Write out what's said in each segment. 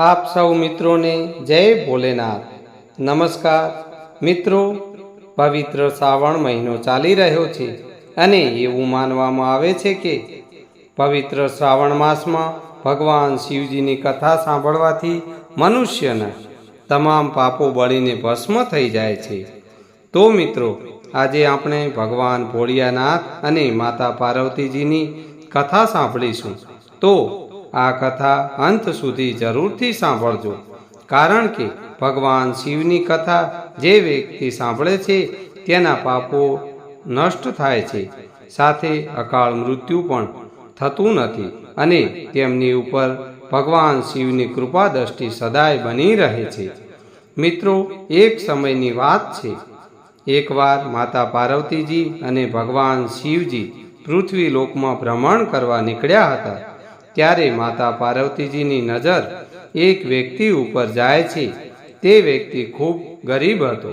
આપ સૌ મિત્રોને જય ભોલેનાથ. નમસ્કાર. મિત્રો, પવિત્ર શ્રાવણ મહિનો ચાલી રહ્યો છે અને એવું માનવામાં આવે છે કે પવિત્ર શ્રાવણ માસમાં ભગવાન શિવજીની કથા સાંભળવાથી મનુષ્યના તમામ પાપો બળીને ભસ્મ થઈ જાય છે. તો મિત્રો, આજે આપણે ભગવાન ભોળિયાનાથ અને માતા પાર્વતીજીની કથા સાંભળીશું. તો આ કથા અંત સુધી જરૂરથી સાંભળજો. કારણ કે ભગવાન શિવની કથા જે વ્યક્તિ સાંભળે છે, તેના પાપો નષ્ટ થાય છે. સાથે અકાળ મૃત્યુ પણ થતું નથી અને તેમની ઉપર ભગવાન શિવની કૃપા દ્રષ્ટિ સદાય બની રહે છે. મિત્રો, એક સમયની વાત છે. એકવાર માતા પાર્વતીજી અને ભગવાન શિવજી પૃથ્વી લોકમાં ભ્રમણ કરવા નીકળ્યા હતા. ત્યારે માતા પાર્વતીજીની નજર એક વ્યક્તિ ઉપર જાય છે. તે વ્યક્તિ ખૂબ ગરીબ હતો.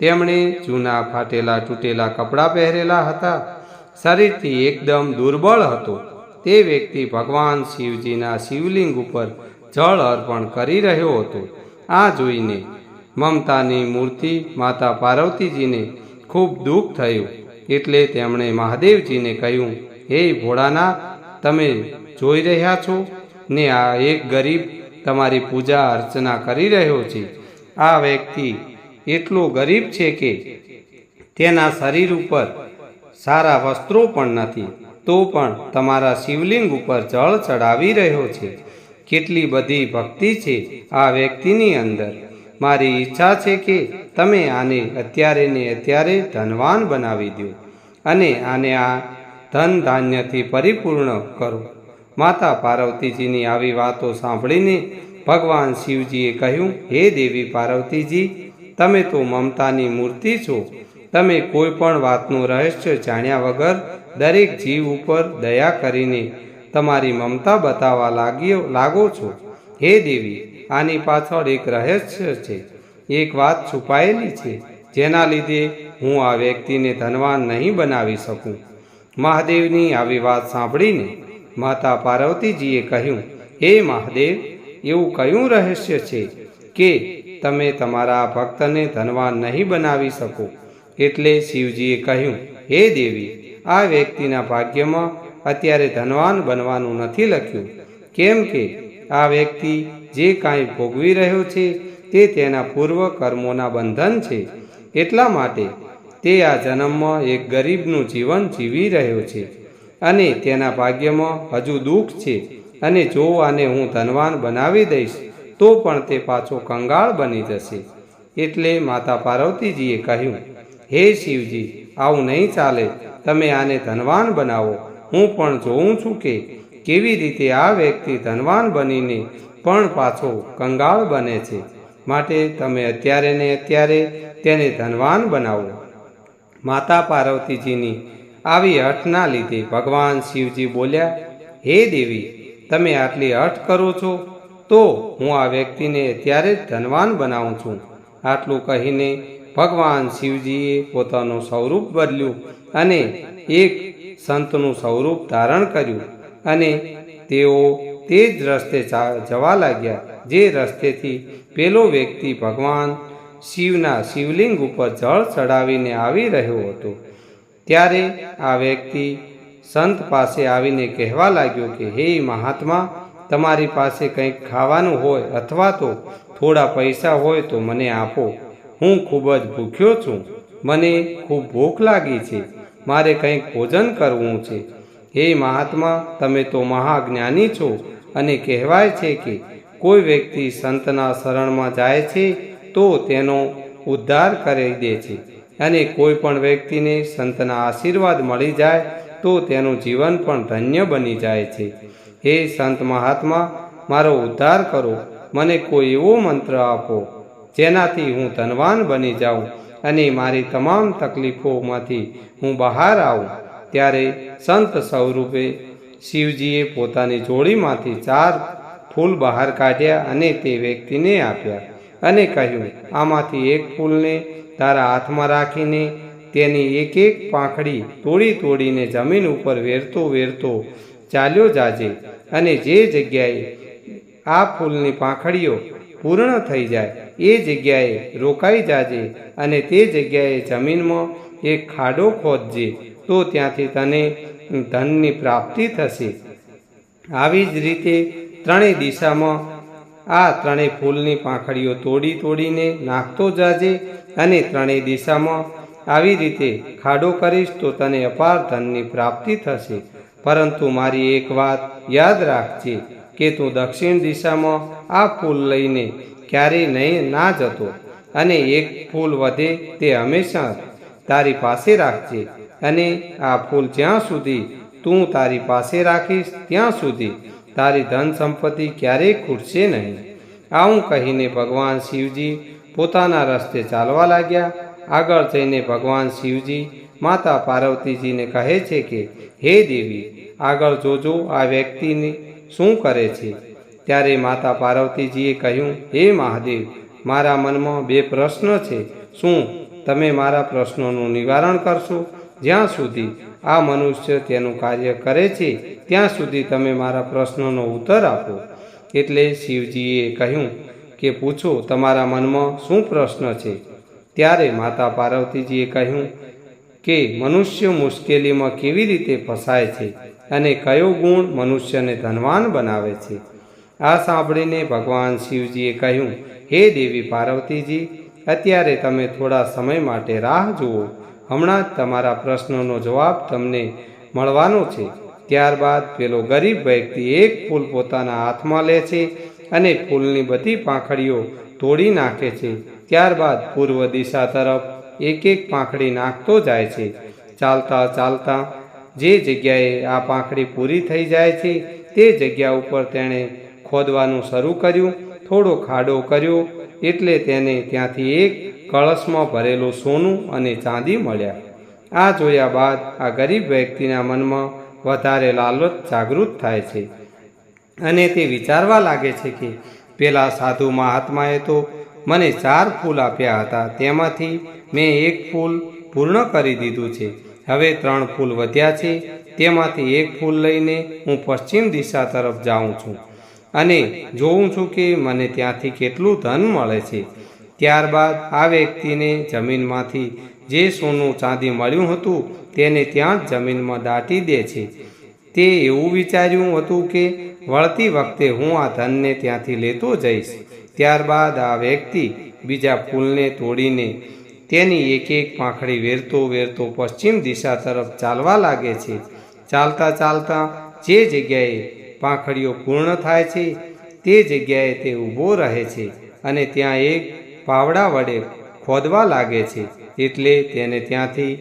તેમણે જૂના ફાટેલા તૂટેલા કપડાં પહેરેલા હતા. શરીરથી એકદમ દુર્બળ હતો. તે વ્યક્તિ ભગવાન શિવજીના શિવલિંગ ઉપર જળ અર્પણ કરી રહ્યો હતો. આ જોઈને મમતાની મૂર્તિ માતા પાર્વતીજીને ખૂબ દુઃખ થયું. એટલે તેમણે મહાદેવજીને કહ્યું, હે ભોળાનાથ, તમે જોઈ રહ્યા છો? ને આ એક ગરીબ તમારી પૂજા અર્ચના કરી રહ્યો છે. આ વ્યક્તિ એટલો ગરીબ છે કે તેના શરીર ઉપર સારા વસ્ત્રો પણ નથી, તો પણ તમારા શિવલિંગ ઉપર જળ ચડાવી રહ્યો છે. કેટલી બધી ભક્તિ છે આ વ્યક્તિની અંદર. મારી ઈચ્છા છે કે તમે આને અત્યારે ને અત્યારે ધનવાન બનાવી દો અને આને આ ધન ધાન્યથી પરિપૂર્ણ કરો. માતા પાર્વતીજીની આવી વાતો સાંભળીને ભગવાન શિવજીએ કહ્યું, હે દેવી પાર્વતીજી, તમે તો મમતાની મૂર્તિ છો. તમે કોઈ પણ વાતનું રહસ્ય જાણ્યા વગર દરેક જીવ ઉપર દયા કરીને તમારી મમતા બતાવવા લાગ્યો, લાગો છો. હે દેવી, આની પાછળ એક રહસ્ય છે. એક વાત છુપાયેલી છે, જેના લીધે હું આ વ્યક્તિને ધનવાન નહીં બનાવી શકું. મહાદેવની આવી વાત સાંભળીને માતા પાર્વતીજીએ કહ્યું, હે મહાદેવ, એવું કયું રહસ્ય છે કે તમે તમારા ભક્તને ધનવાન નહીં બનાવી શકો? એટલે શિવજીએ કહ્યું, હે દેવી, આ વ્યક્તિના ભાગ્યમાં અત્યારે ધનવાન બનવાનું નથી લખ્યું. કેમ કે આ વ્યક્તિ જે કાંઈ ભોગવી રહ્યો છે તે તેના પૂર્વ કર્મોના બંધન છે. એટલા માટે તે આ જન્મમાં એક ગરીબનું જીવન જીવી રહ્યો છે. અને તેના ભાગ્યમાં હજુ દુઃખ છે. અને જો આને હું ધનવાન બનાવી દઈશ, તો પણ તે પાછો કંગાળ બની જશે. એટલે માતા પાર્વતીજીએ કહ્યું, હે શિવજી, આવું નહીં ચાલે. તમે આને ધનવાન બનાવો. હું પણ જોઉં છું કે કેવી રીતે આ વ્યક્તિ ધનવાન બનીને પણ પાછો કંગાળ બને છે. માટે તમે અત્યારે ને અત્યારે તેને ધનવાન બનાવો. માતા પાર્વતીજીની આવી હઠના લીધે ભગવાન શિવજી બોલ્યા, હે દેવી, તમે આટલી હઠ કરો છો? તો હું આ વ્યક્તિને અત્યારે જ ધનવાન બનાવું છું. આટલું કહીને ભગવાન શિવજીએ પોતાનું સ્વરૂપ બદલ્યું અને એક સંતનું સ્વરૂપ ધારણ કર્યું અને તેઓ તે જ રસ્તે જવા લાગ્યા, જે રસ્તેથી પેલો વ્યક્તિ ભગવાન શિવના શિવલિંગ ઉપર જળ ચડાવીને આવી રહ્યો હતો. ત્યારે આ વ્યક્તિ સંત પાસે આવીને કહેવા લાગ્યો કે, હે મહાત્મા, તમારી પાસે કંઈક ખાવાનું હોય અથવા તો થોડા પૈસા હોય તો મને આપો. હું ખૂબ જ ભૂખ્યો છું. મને ખૂબ ભૂખ લાગી છે. મારે કંઈક ભોજન કરવું છે. હે મહાત્મા, તમે તો મહાજ્ઞાની છો અને કહેવાય છે કે, કોઈ વ્યક્તિ સંતના શરણમાં જાય છે તો તેનો ઉદ્ધાર કરી દે છે. અને કોઈ પણ વ્યક્તિને સંતના આશીર્વાદ મળી જાય, તો તેનું જીવન પણ ધન્ય બની જાય છે. હે સંત મહાત્મા, મારો ઉદ્ધાર કરો, મને કોઈ એવો મંત્ર આપો, જેનાથી હું ધનવાન બની જાઉં અને મારી તમામ તકલીફોમાંથી હું બહાર આવું. ત્યારે સંત સ્વરૂપે શિવજીએ પોતાની જોડીમાંથી ચાર ફૂલ બહાર કાઢ્યા અને તે વ્યક્તિને આપ્યા અને કહ્યું, આમાંથી એક ફૂલને તારા હાથમાં રાખીને તેની એક એક પાંખડી તોડી તોડીને જમીન ઉપર વેરતો વેરતો ચાલ્યો જાજે અને જે જગ્યાએ આ ફૂલની પાંખડીઓ પૂર્ણ થઈ જાય, એ જગ્યાએ રોકાઈ જાજે અને તે જગ્યાએ જમીનમાં એક ખાડો ખોદજે, તો ત્યાંથી તને ધનની પ્રાપ્તિ થશે. આવી જ રીતે ત્રણેય દિશામાં આ ત્રણેય ફૂલની પાંખડીઓ તોડી તોડીને નાખતો જાજે અને ત્રણેય દિશામાં આવી રીતે ખાડો કરીશ તો તને અપાર ધનની પ્રાપ્તિ થશે. પરંતુ મારી એક વાત યાદ રાખજે કે તું દક્ષિણ દિશામાં આ ફૂલ લઈને ક્યારેય નહીં ના જતો અને એક ફૂલ વધે તે હંમેશા તારી પાસે રાખજે. અને આ ફૂલ જ્યાં સુધી તું તારી પાસે રાખીશ ત્યાં સુધી તારી ધન સંપત્તિ ક્યારેય ખૂટશે નહીં. આવું કહીને ભગવાન શિવજી પોતાના રસ્તે ચાલવા લાગ્યા. આગળ જઈને ભગવાન શિવજી, માતા પાર્વતીજીને કહે છે કે, હે દેવી, આગળ જોજો આ વ્યક્તિને શું કરે છે. ત્યારે માતા પાર્વતીજીએ કહ્યું, હે મહાદેવ, મારા મનમાં બે પ્રશ્ન છે. શું તમે મારા પ્રશ્નોનું નિવારણ કરશો? જ્યાં સુધી આ મનુષ્ય તેનું કાર્ય કરે છે, ત્યાં સુધી તમે મારા પ્રશ્નોનો ઉત્તર આપો. એટલે શિવજીએ કહ્યું કે પૂછો, તમારા મનમાં શું પ્રશ્ન છે? ત્યારે માતા પાર્વતીજીએ કહ્યું કે, મનુષ્ય મુશ્કેલીમાં કેવી રીતે ફસાય છે અને કયો ગુણ મનુષ્યને ધનવાન બનાવે છે? આ સાંભળીને ભગવાન શિવજીએ કહ્યું, હે દેવી પાર્વતીજી, અત્યારે તમે થોડા સમય માટે રાહ જુઓ. હમણાં જ તમારા પ્રશ્નોનો જવાબ તમને મળવાનો છે. ત્યારબાદ પેલો ગરીબ વ્યક્તિ એક ફૂલ પોતાના હાથમાં લે છે અને ફૂલની બધી પાંખડીઓ તોડી નાખે છે. ત્યારબાદ પૂર્વ દિશા તરફ એક એક પાંખડી નાખતો જાય છે. ચાલતા ચાલતા જે જગ્યાએ આ પાંખડી પૂરી થઈ જાય છે, તે જગ્યા ઉપર તેણે ખોદવાનું શરૂ કર્યું. થોડો ખાડો કર્યો એટલે તેને ત્યાંથી એક કળશમાં ભરેલું સોનું અને ચાંદી મળ્યા. આ જોયા બાદ આ ગરીબ વ્યક્તિના મનમાં વધારે લાલચ જાગૃત થાય છે. અને તે વિચારવા લાગે છે કે પેલા સાધુ મહાત્માએ તો મને ચાર ફૂલ આપ્યા હતા. તેમાંથી મેં એક ફૂલ પૂર્ણ કરી દીધું છે. હવે ત્રણ ફૂલ વધ્યા છે. તેમાંથી એક ફૂલ લઈને હું પશ્ચિમ દિશા તરફ જાઉં છું અને જોઉં છું કે મને ત્યાંથી કેટલું ધન મળે છે. ત્યારબાદ આ વ્યક્તિને જમીનમાંથી જે સોનું ચાંદી મળ્યું હતું તેને ત્યાં જ જમીનમાં દાટી દે છે. તે એવું વિચાર્યું હતું કે વળતી વખતે હું આ ધનને ત્યાંથી લેતો જઈશ. ત્યારબાદ આ વ્યક્તિ બીજા ફૂલને તોડીને તેની એક એક પાંખડી વેરતો વેરતો પશ્ચિમ દિશા તરફ ચાલવા લાગે છે. ચાલતા ચાલતા જે જગ્યાએ પાંખડીઓ પૂર્ણ થાય છે, તે જગ્યાએ તે ઊભો રહે છે અને ત્યાં એક પાવડા વડે ખોદવા લાગે છે. એટલે તેને ત્યાંથી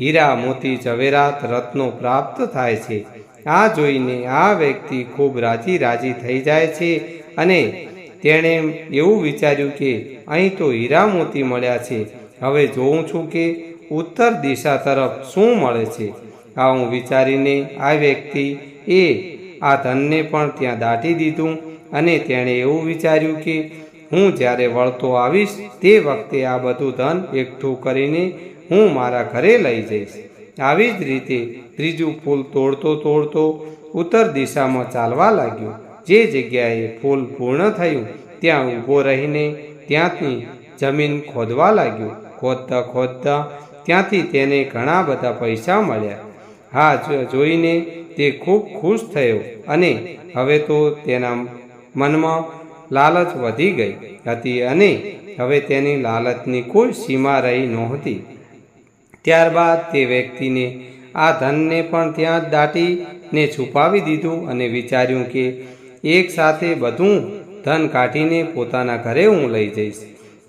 હીરા મોતી ઝવેરાત રત્નો પ્રાપ્ત થાય છે. આ જોઈને આ વ્યક્તિ ખૂબ રાજી રાજી થઈ જાય છે અને તેણે એવું વિચાર્યું કે અહીં તો હીરા મોતી મળ્યા છે. હવે જોઉં છું કે ઉત્તર દિશા તરફ શું મળે છે. આવું વિચારીને આ વ્યક્તિ એ આ ધનને પણ ત્યાં દાટી દીધું અને તેણે એવું વિચાર્યું કે હું જ્યારે વળતો આવીશ તે વખતે આ બધું ધન એકઠું કરીને હું મારા ઘરે લઈ જઈશ. આવી જ રીતે ત્રીજું ફૂલ તોડતો તોડતો ઉત્તર દિશામાં ચાલવા લાગ્યો. જે જગ્યાએ ફૂલ પૂર્ણ થયું, ત્યાં ઊભો રહીને ત્યાંથી જમીન ખોદવા લાગ્યો. ખોદતા ખોદતા ત્યાંથી તેને ઘણા બધા પૈસા મળ્યા. હા જોઈને તે ખૂબ ખુશ થયો અને હવે તો તેના મનમાં લાલચ વધી ગઈ હતી અને હવે તેની લાલચની કોઈ સીમા રહી નહોતી. ત્યારબાદ તે વ્યક્તિને આ ધનને પણ ત્યાં જ દાટીને છુપાવી દીધું અને વિચાર્યું કે એક સાથે બધું ધન કાઢીને પોતાના ઘરે હું લઈ જઈશ.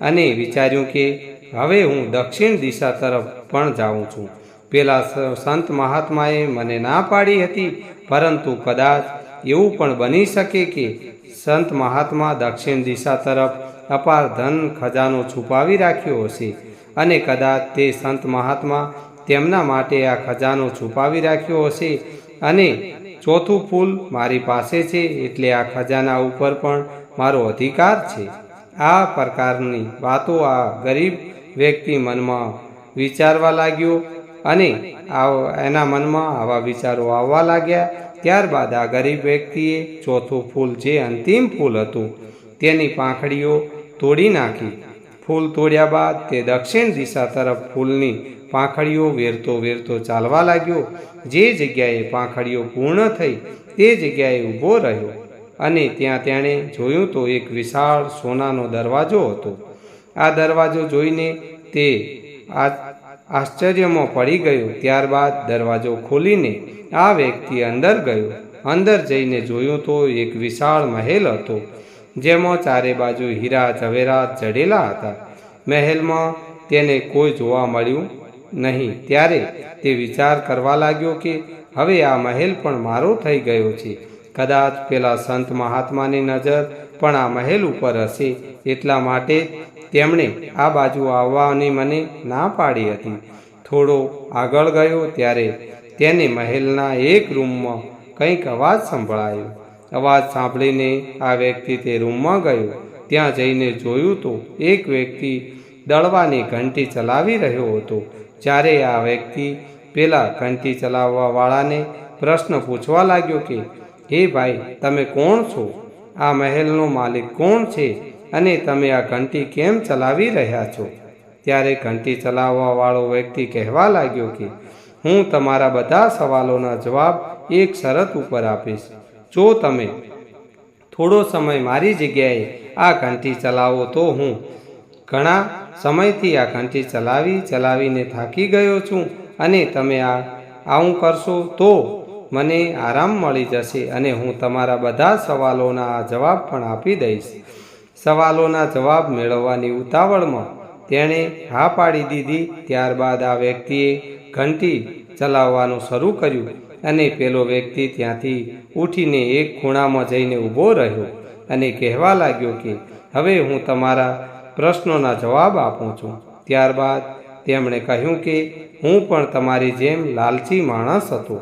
અને વિચાર્યું કે હવે હું દક્ષિણ દિશા તરફ પણ જાઉં છું. પેલા સંત મહાત્માએ મને ના પાડી હતી, પરંતુ કદાચ એવું પણ બની શકે કે સંત મહાત્મા દક્ષિણ દિશા તરફ અપાર ધન ખજાનો છુપાવી રાખ્યો હશે. અને કદાચ તે સંત મહાત્મા તેમના માટે આ ખજાનો છુપાવી રાખ્યો હશે અને ચોથું ફૂલ મારી પાસે છે એટલે આ ખજાના ઉપર પણ મારો અધિકાર છે. આ પ્રકારની વાતો આ ગરીબ વ્યક્તિ મનમાં વિચારવા લાગ્યો અને એના મનમાં આવા વિચારો આવવા લાગ્યા. ત્યારબાદ આ ગરીબ વ્યક્તિએ ચોથું ફૂલ જે અંતિમ ફૂલ હતું તેની પાંખડીઓ તોડી નાખી. ફૂલ તોડ્યા બાદ તે દક્ષિણ દિશા તરફ ફૂલની પાંખડીઓ વેરતો વેરતો ચાલવા લાગ્યો. જે જગ્યાએ પાંખડીઓ પૂર્ણ થઈ, તે જગ્યાએ ઊભો રહ્યો અને ત્યાં તેણે જોયું તો એક વિશાળ સોનાનો દરવાજો હતો. આ દરવાજો જોઈને તે આશ્ચર્યમાં પડી ગયો. ત્યારબાદ દરવાજો ખોલીને આ વ્યક્તિ અંદર ગયો. અંદર જઈને જોયું તો એક વિશાળ મહેલ હતો, જેમાં ચારે બાજુ હીરા ઝવેરાત જડેલા હતા. મહેલમાં તેને કોઈ જોવા મળ્યું નહીં, ત્યારે તે વિચાર કરવા લાગ્યો કે હવે આ મહેલ પણ મારો થઈ ગયો છે. કદાચ પેલા સંત મહાત્માની નજર પણ આ મહેલ ઉપર હશે, એટલા માટે તેમણે આ બાજુ આવવાની મને ના પાડી હતી. થોડો આગળ ગયો ત્યારે તેને મહેલના એક રૂમમાં કંઈક અવાજ સંભળાયો. અવાજ સાંભળીને આ વ્યક્તિ તે રૂમમાં ગયો. ત્યાં જઈને જોયું તો એક વ્યક્તિ દળવાની ઘંટી ચલાવી રહ્યો હતો. જ્યારે આ વ્યક્તિ પેલા ઘંટી ચલાવવાવાળાને પ્રશ્ન પૂછવા લાગ્યો કે, હે ભાઈ, તમે કોણ છો? આ મહેલનો માલિક કોણ છે? અને તમે આ ઘંટી કેમ ચલાવી રહ્યા છો? ત્યારે ઘંટી ચલાવવાવાળો વ્યક્તિ કહેવા લાગ્યો કે, હું તમારા બધા સવાલોના જવાબ એક શરત ઉપર આપીશ. જો તમે થોડો સમય મારી જગ્યાએ આ ઘંટી ચલાવો તો હું ઘણા સમયથી આ ઘંટી ચલાવી ચલાવીને થાકી ગયો છું અને તમે આ, આવું કરશો તો મને આરામ મળી જશે અને હું તમારા બધા સવાલોના જવાબ પણ આપી દઈશ. સવાલોના જવાબ મેળવવાની ઉતાવળમાં તેણે હા પાડી દીધી. ત્યારબાદ આ વ્યક્તિએ ઘંટી ચલાવવાનું શરૂ કર્યું અને પેલો વ્યક્તિ ત્યાંથી ઉઠીને એક ખૂણામાં જઈને ઊભો રહ્યો અને કહેવા લાગ્યો કે, હવે હું તમારા પ્રશ્નોના જવાબ આપું છું. ત્યારબાદ તેમણે કહ્યું કે હું પણ તમારી જેમ લાલચી માણસ હતો.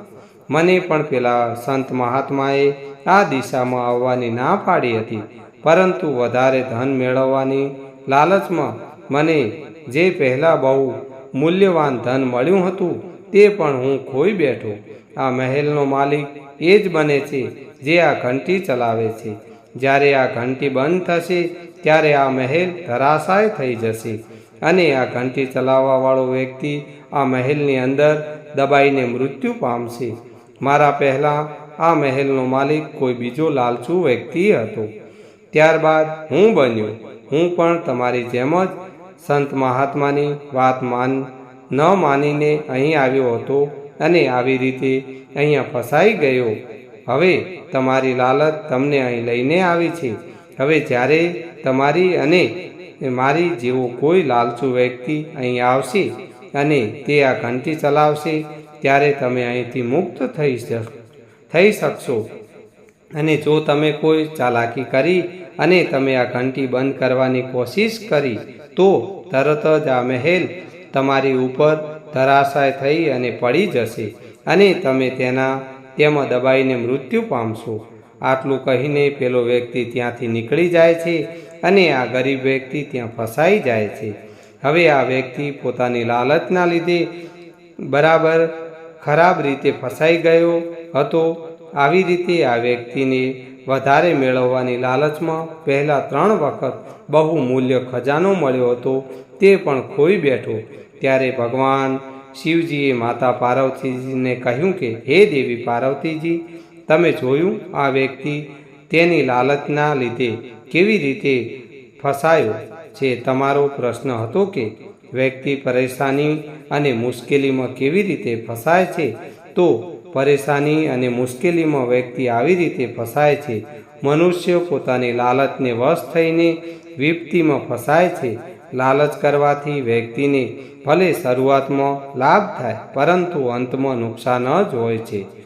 મને પણ પેલા સંત મહાત્માએ આ દિશામાં આવવાની ના પાડી હતી. પરંતુ વધારે ધન મેળવવાની લાલચમાં મને જે પહેલાં બહુ મૂલ્યવાન ધન મળ્યું હતું તે પણ હું ખોઈ બેઠો. આ મહેલનો માલિક એ જ બને છે જે આ ઘંટી ચલાવે છે. જ્યારે આ ઘંટી બંધ થશે ત્યારે આ મહેલ ધરાશાય થઈ જશે અને આ ઘંટી ચલાવવાવાળો વ્યક્તિ આ મહેલની અંદર દબાઈને મૃત્યુ પામશે. મારા પહેલાં આ મહેલનો માલિક કોઈ બીજો લાલચુ વ્યક્તિ હતો. ત્યારબાદ હું બન્યો. હું પણ તમારી જેમ જ સંત મહાત્માની વાત માન ન માનીને અહીં આવ્યો હતો અને આવી રીતે અહીંયા ફસાઈ ગયો. હવે તમારી લાલચ તમને અહીં લઈને આવી છે. હવે જ્યારે તમારી અને મારી જેવો કોઈ લાલચુ વ્યક્તિ અહીં આવશે અને તે આ ઘંટી ચલાવશે, ત્યારે તમે અહીંથી મુક્ત થઈ થઈ શકશો. અને જો તમે કોઈ ચાલાકી કરી અને તમે આ ઘંટી બંધ કરવાની કોશિશ કરી, તો તરત જ આ મહેલ તમારી ઉપર ધરાશાય થઈ અને પડી જશે અને તમે તેના તેમાં દબાઈને મૃત્યુ પામશો. આટલું કહીને પેલો વ્યક્તિ ત્યાંથી નીકળી જાય છે અને આ ગરીબ વ્યક્તિ ત્યાં ફસાઈ જાય છે. હવે આ વ્યક્તિ પોતાની લાલચના લીધે બરાબર ખરાબ રીતે ફસાઈ ગયો હતો. આવી રીતે આ વ્યક્તિને વધારે મેળવવાની લાલચમાં પહેલાં ત્રણ વખત બહુ મૂલ્ય ખજાનો મળ્યો હતો. તે પણ ખોઈ બેઠો. ત્યારે ભગવાન શિવજીએ માતા પાર્વતીજીને કહ્યું કે, હે દેવી પાર્વતીજી, તમે જોયું આ વ્યક્તિ તેની લાલચના લીધે કેવી રીતે ફસાયો? છે તમારો પ્રશ્ન હતો કે વ્યક્તિ પરેશાની અને મુશ્કેલીમાં કેવી રીતે ફસાય છે? તો પરેશાની અને મુશ્કેલીમાં વ્યક્તિ આવી રીતે ફસાય છે. મનુષ્ય પોતાની લાલચને વશ થઈને વિપત્તિમાં ફસાય છે. લાલચ કરવાથી વ્યક્તિને ભલે શરૂઆતમાં લાભ થાય, પરંતુ અંતમાં નુકસાન જ હોય છે.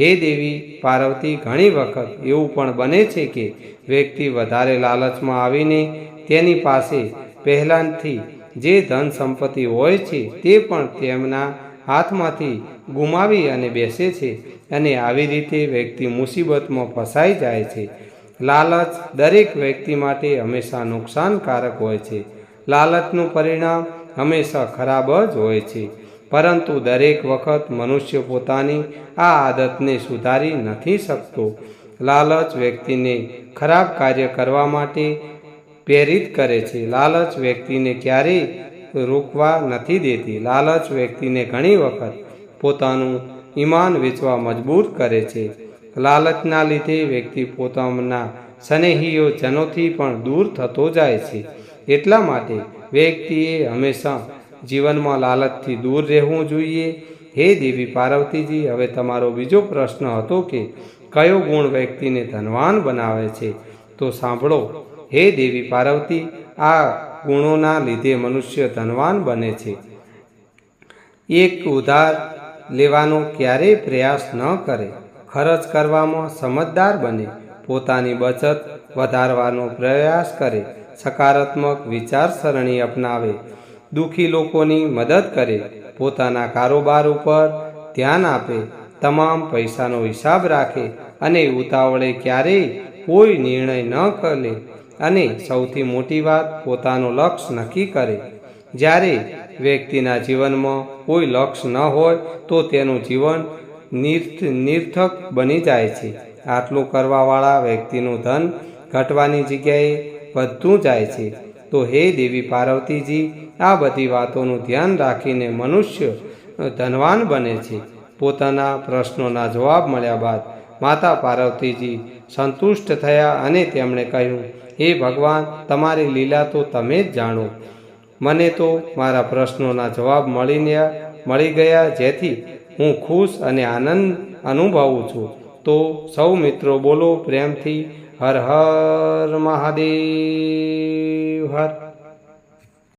હે દેવી, પાર્વતી, ઘણી વખત એવું પણ બને છે કે વ્યક્તિ વધારે લાલચમાં આવીને તેની પાસે પહેલાંથી જે ધન સંપત્તિ હોય છે તે પણ તેમના હાથમાંથી ગુમાવી અને બેસે છે અને આવી રીતે વ્યક્તિ મુસીબતમાં ફસાઈ જાય છે. લાલચ દરેક વ્યક્તિ માટે હંમેશા નુકસાનકારક હોય છે. લાલચનું પરિણામ હંમેશા ખરાબ જ હોય છે. પરંતુ દરેક વખત મનુષ્ય પોતાની આ આદતને સુધારી નથી શકતો. લાલચ વ્યક્તિને ખરાબ કાર્ય કરવા માટે પ્રેરિત કરે છે. લાલચ વ્યક્તિને ક્યારેય રોકવા નથી દેતી. લાલચ વ્યક્તિને ઘણી વખત પોતાનું ઈમાન વેચવા મજબૂર કરે છે. લાલચના લીધે વ્યક્તિ પોતાના સ્નેહીઓ જનોથી પણ દૂર થતો જાય છે. એટલા માટે વ્યક્તિએ હંમેશા જીવનમાં લાલચથી દૂર રહેવું જોઈએ. હે દેવી પાર્વતીજી, હવે તમારો બીજો પ્રશ્ન હતો કે કયો ગુણ વ્યક્તિને ધનવાન બનાવે છે? તો સાંભળો. હે દેવી પાર્વતી, આ ગુણોના લીધે મનુષ્ય ધનવાન બને છે. એક ઉધાર લેવાનો ક્યારેય પ્રયાસ ન કરે. ખર્ચ કરવામાં સમજદાર બને. પોતાની બચત વધારવાનો પ્રયાસ કરે. સકારાત્મક વિચારસરણી અપનાવે. દુઃખી લોકોની મદદ કરે, પોતાના કારોબાર ઉપર ધ્યાન આપે, તમામ પૈસાનો હિસાબ રાખે અને ઉતાવળે ક્યારેય કોઈ નિર્ણય ન કરે. અને સૌથી મોટી વાત, પોતાનું લક્ષ્ય નક્કી કરે. જ્યારે વ્યક્તિના જીવનમાં કોઈ લક્ષ્ય ન હોય, તો તેનું જીવન નિર્થ, નિર્થક બની જાય છે. આટલું કરવાવાળા વ્યક્તિનું ધન ઘટવાની જગ્યાએ વધતું જાય છે. તો હે દેવી પાર્વતીજી, આ બધી વાતોનું ધ્યાન રાખીને મનુષ્ય ધનવાન બને છે. પોતાના પ્રશ્નોના જવાબ મળ્યા બાદ માતા પાર્વતીજી સંતુષ્ટ થયા અને તેમણે કહ્યું, હે ભગવાન, તમારી લીલા તો તમે જ જાણો. મને તો મારા પ્રશ્નોના જવાબ મળીને મળી ગયા જેથી હું ખુશ અને આનંદ અનુભવું છું. તો સૌ મિત્રો બોલો પ્રેમથી હર હર મહાદેવ હર